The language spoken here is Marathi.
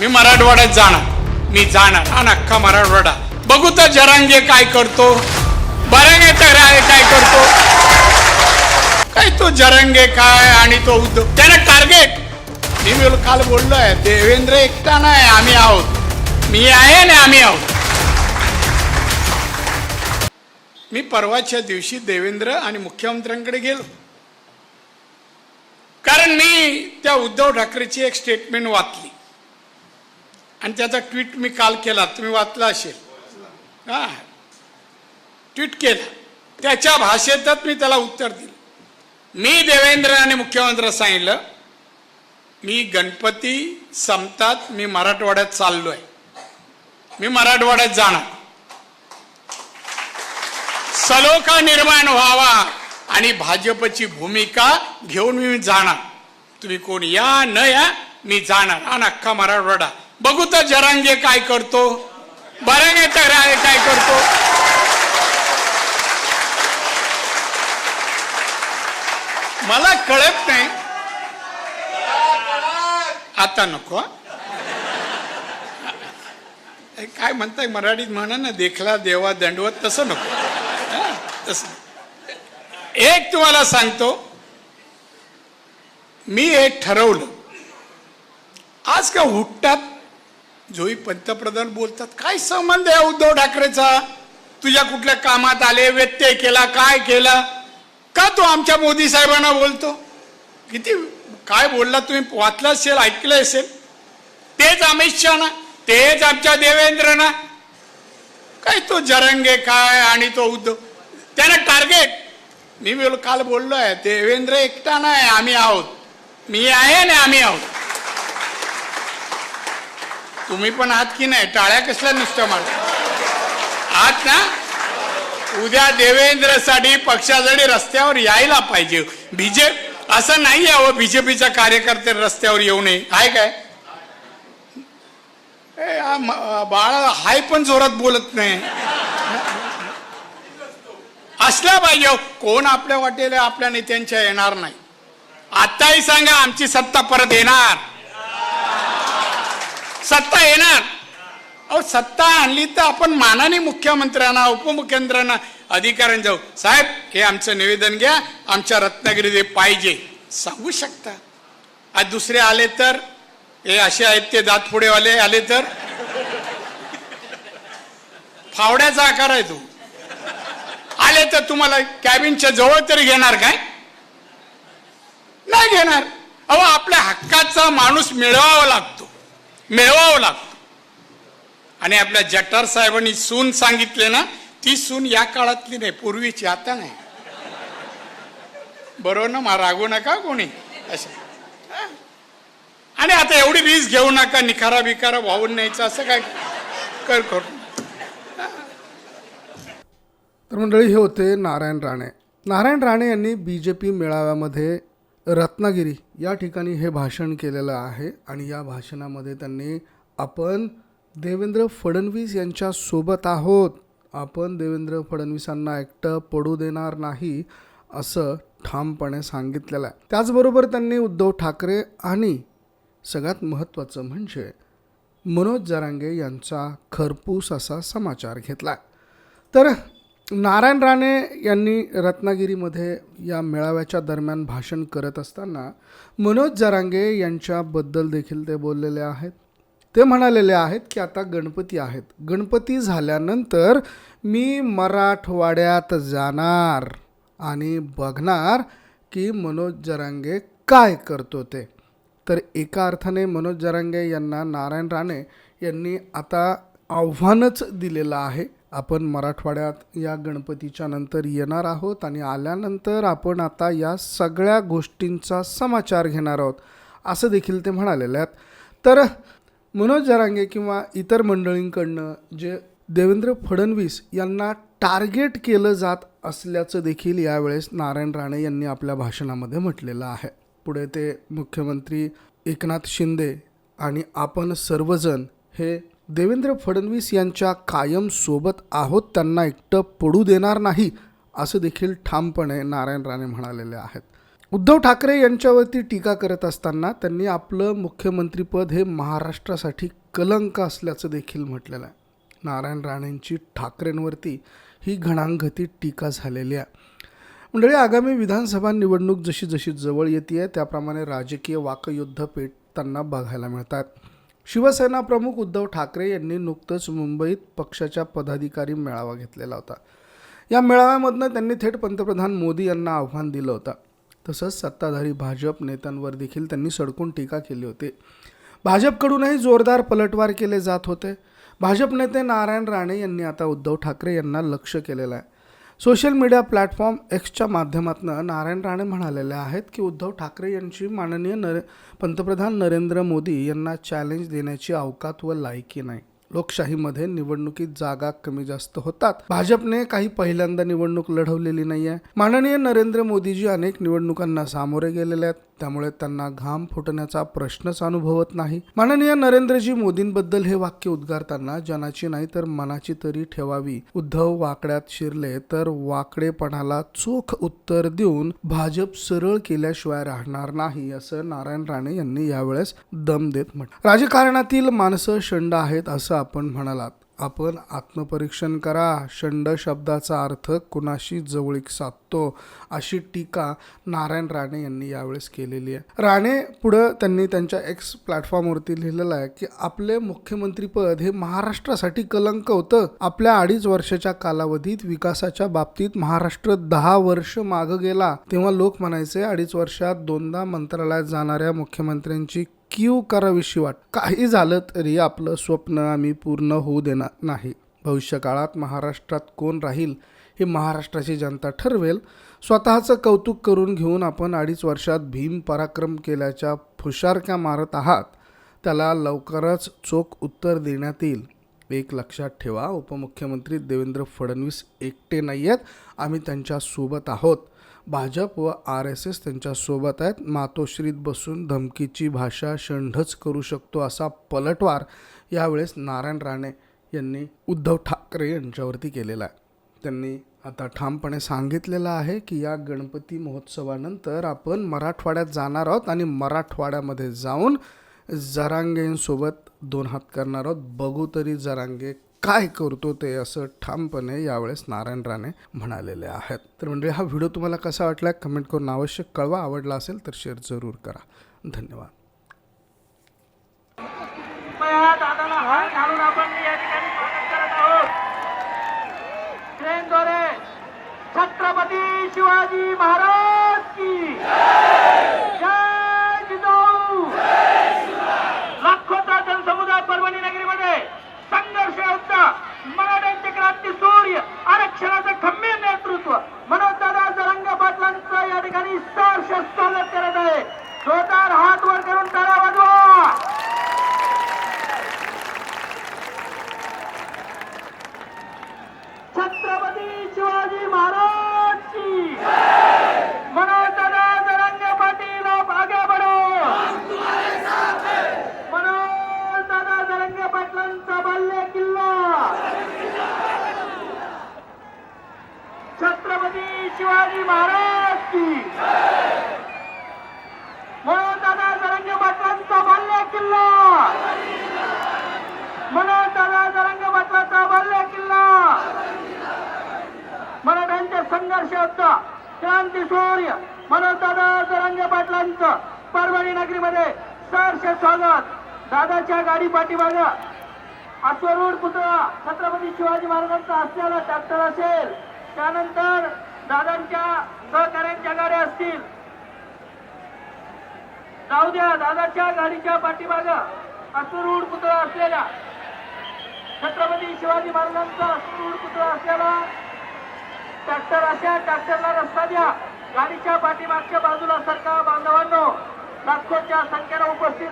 मी मराठवाड्यात जाणार. मी जाणार. हा अख्खा मराठवाडा. बघू तर जरांगे काय करतो. बरंगे तर काय करतो. काय तो जरंगे काय आणि तो उद्धव त्याला टार्गेट मी बोल काल बोललोय देवेंद्र एकटा नाही आम्ही आहोत. मी आहे आणि आम्ही आहोत. मी परवाच्या दिवशी देवेंद्र आणि मुख्यमंत्र्यांकडे गेलो. कारण मी त्या उद्धव ठाकरेची एक स्टेटमेंट वाचली. आणि त्याचा ट्विट मी काल केला तुम्ही वाचला असेल. हा. ट्विट केला. त्याच्या भाषेतच मी त्याला उत्तर दिलं. मी देवेंद्र आणि मुख्यमंत्री सांगितलं मी गणपती संपतात मी मराठवाड्यात चाललो आहे मी मराठवाड्यात जाणार. सलोखा निर्माण व्हावा आणि भाजपची भूमिका घेऊन मी जाणार. तुम्ही कोण या न या मी जाणार. आणि अख्खा मराठवाडा. बघू तर जरांगे काय करतो. बरंगे तर काय करतो. मला कळत नाही. आता नको. काय म्हणताय मराठीत म्हणा ना देखला देवा दंडवत तसं नको. तस एक तुम्हाला सांगतो. मी एक ठरवलं. आज का हुट्टात जोही पंतप्रधान बोलतात काय संबंध आहे उद्धव ठाकरेचा? तुझ्या कुठल्या कामात आले व्यत्यय केला काय केला? का तो आमच्या मोदी साहेबांना बोलतो? किती काय बोलला तुम्ही? वाचलं असेल ऐकलं असेल. तेच अमित शहा ना तेच आमच्या देवेंद्र ना काय तो जरंगे काय आणि तो उद्धव? त्यानं टार्गेट मी बोल काल आहे देवेंद्र एकटा नाही आम्ही आहोत. मी आहे आणि आम्ही आहोत. तुम्ही पण आहात की नाही? टाळ्या कसल्या नुसत्या मार आहात ना? उद्या देवेंद्रसाठी पक्षासाठी रस्त्यावर यायला पाहिजे. बीजे असं नाही यावं बीजेपीचा कार्यकर्ते रस्त्यावर येऊ नये. आहे काय? बाळ बाळा हाय पण जोरात बोलत नाही. असल्या पाहिजे कोण आपल्या वाटेला आपल्या नेत्यांच्या येणार नाही. आताही सांगा आमची सत्ता परत येणार. सत्ता येणार. अहो सत्ता आणली तर आपण मानाने मुख्यमंत्र्यांना उपमुख्यमंत्र्यांना अधिकाऱ्यांना जाऊ साहेब हे आमचं निवेदन घ्या आमच्या रत्नागिरीत पाहिजे. सांगू शकता. आज दुसरे आले तर हे असे आहेत ते दातपुडेवाले आले तर. फावड्याचा आकार आहे तो. आले तर तुम्हाला कॅबिनच्या जवळ तरी घेणार काय? नाही घेणार. अहो आपल्या हक्काचा माणूस मिळवावा लागतो. मिळवावं लागतं. आणि आपल्या जटार साहेबांनी सून सांगितले ना ती सून या काळातली नाही पूर्वीची आता नाही. बरोबर ना मा रागू नका कोणी. असं आणि आता एवढी रीस घेऊ नका निखारा बिखारा वाहून न्यायचं असं काय? कर करू. तर मंडळी हे होते नारायण राणे. नारायण राणे यांनी बी जे पी मेळाव्यामध्ये रत्नागिरी या ठिकाणी हे भाषण केलेलं आहे आणि या भाषणामध्ये त्यांनी आपण देवेंद्र फडणवीस यांच्यासोबत आहोत. आपण देवेंद्र फडणवीसांना एकटं पडू देणार नाही असं ठामपणे सांगितलेलं आहे. त्याचबरोबर त्यांनी उद्धव ठाकरे आणि सगळ्यात महत्त्वाचं म्हणजे मनोज जरांगे यांचा खरपूस असा समाचार घेतला तर नारायण राणे यांनी रत्नागिरीमध्ये या मेळाव्याच्या दरम्यान भाषण करत असताना मनोज जरांगे यांच्याबद्दल देखील ते बोललेले आहेत. ते म्हणालेले आहेत की आता गणपती आहेत. गणपती झाल्यानंतर मी मराठवाड्यात जाणार आणि बघणार की मनोज जरांगे काय करतो ते. तर एका अर्थाने मनोज जरांगे यांना नारायण राणे यांनी आता आव्हानच दिलेलं आहे. आपण मराठवाड्यात या गणपतीच्या नंतर येणार आहोत आणि आल्यानंतर आपण आता या सगळ्या गोष्टींचा समाचार घेणार आहोत. असं देखील ते म्हणालेले आहेत. तर मनोज जरांगे किंवा इतर मंडळींकडनं जे देवेंद्र फडणवीस यांना टार्गेट केलं जात असल्याचं देखील यावेळेस नारायण राणे यांनी आपल्या भाषणामध्ये म्हटलेलं आहे. पुढे ते मुख्यमंत्री एकनाथ शिंदे आणि आपण सर्वजण हे देवेंद्र फडणवीस यांच्या कायम सोबत आहोत त्यांना एकटं पडू देणार नाही असं देखील ठामपणे नारायण राणे म्हणालेले आहेत. उद्धव ठाकरे यांच्यावरती टीका करत असताना त्यांनी आपलं मुख्यमंत्रीपद हे महाराष्ट्रासाठी कलंक असल्याचं देखील म्हटलेलं आहे. नारायण राणेंची ठाकरेंवरती ही घणांगती टीका झालेली आहे. मंडळी आगामी विधानसभा निवडणूक जशी जशी जवळ येते आहे त्याप्रमाणे राजकीय वाकयुद्ध पेटताना बघायला मिळतात. शिवसेना प्रमुख उद्धव ठाकरे यांनी नुकतंच मुंबईत पक्षाच्या पदाधिकारी मेळावा घेतलेला होता. या मेळाव्यामधनं त्यांनी थेट पंतप्रधान मोदी यांना आव्हान दिलं होतं. तसंच सत्ताधारी भाजप नेत्यांवर देखील त्यांनी सडकून टीका केली होती. भाजपकडूनही जोरदार पलटवार केले जात होते. भाजप नेते नारायण राणे यांनी आता उद्धव ठाकरे यांना लक्ष केलेलं आहे. सोशल मीडिया प्लॅटफॉर्म एक्सच्या माध्यमातून नारायण राणे म्हणालेले आहेत की उद्धव ठाकरे यांची माननीय नरे पंतप्रधान नरेंद्र मोदी यांना चॅलेंज देण्याची अवकात व लायकी नाही. लोकशाहीमध्ये निवडणुकीत जागा कमी जास्त होतात. भाजपने काही पहिल्यांदा निवडणूक लढवलेली नाही आहे माननीय नरेंद्र मोदीजी अनेक निवडणुकांना सामोरे गेलेले आहेत. त्यामुळे त्यांना घाम फुटण्याचा प्रश्नच अनुभवत नाही. माननीय नरेंद्रजी मोदींबद्दल हे वाक्य उद्गारताना जनाची नाही तर मनाची तरी ठेवावी. उद्धव वाकड्यात शिरले तर वाकडेपणाला चोख उत्तर देऊन भाजप सरळ केल्याशिवाय राहणार नाही असं नारायण राणे यांनी यावेळेस दम देत म्हटलं. राजकारणातील माणसं शंड आहेत असं आपण म्हणालात. आपण आत्मपरीक्षण करा. षंड शब्दाचा अर्थ कुणाशी जवळीक साधतो अशी टीका नारायण राणे यांनी यावेळेस केलेली आहे. राणे पुढं त्यांनी त्यांच्या एक्स प्लॅटफॉर्मवरती लिहिलेलं आहे की आपले मुख्यमंत्रीपद हे महाराष्ट्रासाठी कलंक होतं. आपल्या अडीच वर्षाच्या कालावधीत विकासाच्या बाबतीत महाराष्ट्र दहा वर्ष मागं गेला. तेव्हा लोक म्हणायचे अडीच वर्षात दोनदा मंत्रालयात जाणाऱ्या मुख्यमंत्र्यांची क्यू करावीशी वाट. काही झालं तरी आपलं स्वप्न आम्ही पूर्ण होऊ देणार नाही. भविष्यकाळात महाराष्ट्रात कोण राहील हे महाराष्ट्राची जनता ठरवेल. स्वतःचं कौतुक करून घेऊन आपण अडीच वर्षात भीम पराक्रम केल्याच्या फुशारक्या मारत आहात त्याला लवकरच चोख उत्तर देण्यात येईल. एक लक्षात ठेवा उपमुख्यमंत्री देवेंद्र फडणवीस एकटे नाही आहेत आम्ही त्यांच्यासोबत आहोत. भाजप व आर एस एस त्यांच्यासोबत आहेत. मातोश्रीत बसून धमकीची भाषा षंढच करू शकतो असा पलटवार यावेळेस नारायण राणे यांनी उद्धव ठाकरे यांच्यावरती केलेला आहे. त्यांनी आता ठामपणे सांगितलेलं आहे की या गणपती महोत्सवानंतर आपण मराठवाड्यात जाणार आहोत आणि मराठवाड्यामध्ये जाऊन जरांगेंसोबत दोन हात करणार आहोत. बघू तरी जरांगे काय करतो ते असं ठामपणे यावेळेस नारायण राणे म्हणालेले आहेत. तर म्हणजे हा व्हिडिओ तुम्हाला कसा वाटला कमेंट करून आवश्यक कळवा. आवडला असेल तर शेअर जरूर करा. धन्यवाद. ट्रेनद्वारे छत्रपती शिवाजी महाराज की जय जिजाऊ लाखोचा जनसमुदाय परभणी नगरीमध्ये संघर्ष होता मराठ्यांचे क्रांती सूर्य आरक्षणाचं खंबीर नेतृत्व मनोजदादा जरंग पाटलांचं या ठिकाणी सहर्ष स्वागत करत आहे जोरदार हात वर करून टाळा वाजवा छत्रपती शिवाजी महाराज की मनोज दादा जरंगे पाटील आप आगे बढ़ो। मनोज दादा पाटलांचा बाल्य किल्ला। छत्रपती शिवाजी महाराज की मनोज दादा जरंगे पाटलांचा बाल्य किल्ला। मनोज दादा जरंगे पाटलांचा बाल्य किल्ला। मराठ्यांच्या संघर्ष होता. क्रांती सूर्य मनोजदादा जरंगे पाटलांचं परभणी नगरीमध्ये सहर्ष स्वागत. दादाच्या गाडी पाठीमाग. अश्वरूढ पुतळा छत्रपती शिवाजी महाराजांचा असलेला ट्रॅक्टर असेल. त्यानंतर दादांच्या सहकार्यांच्या गाड्या असतील. जाऊ द्या दादाच्या गाडीच्या पाठीमाग अश्वरूढ पुतळा असलेल्या छत्रपती शिवाजी महाराजांचा अश्वरूढ पुतळा असलेला ट्रॅक्टर अशा ट्रॅक्टरला रस्ता द्या. गाडीच्या पाठीमागच्या बाजूला सरकार बांधवांनो लाखोच्या संख्येनं उपस्थित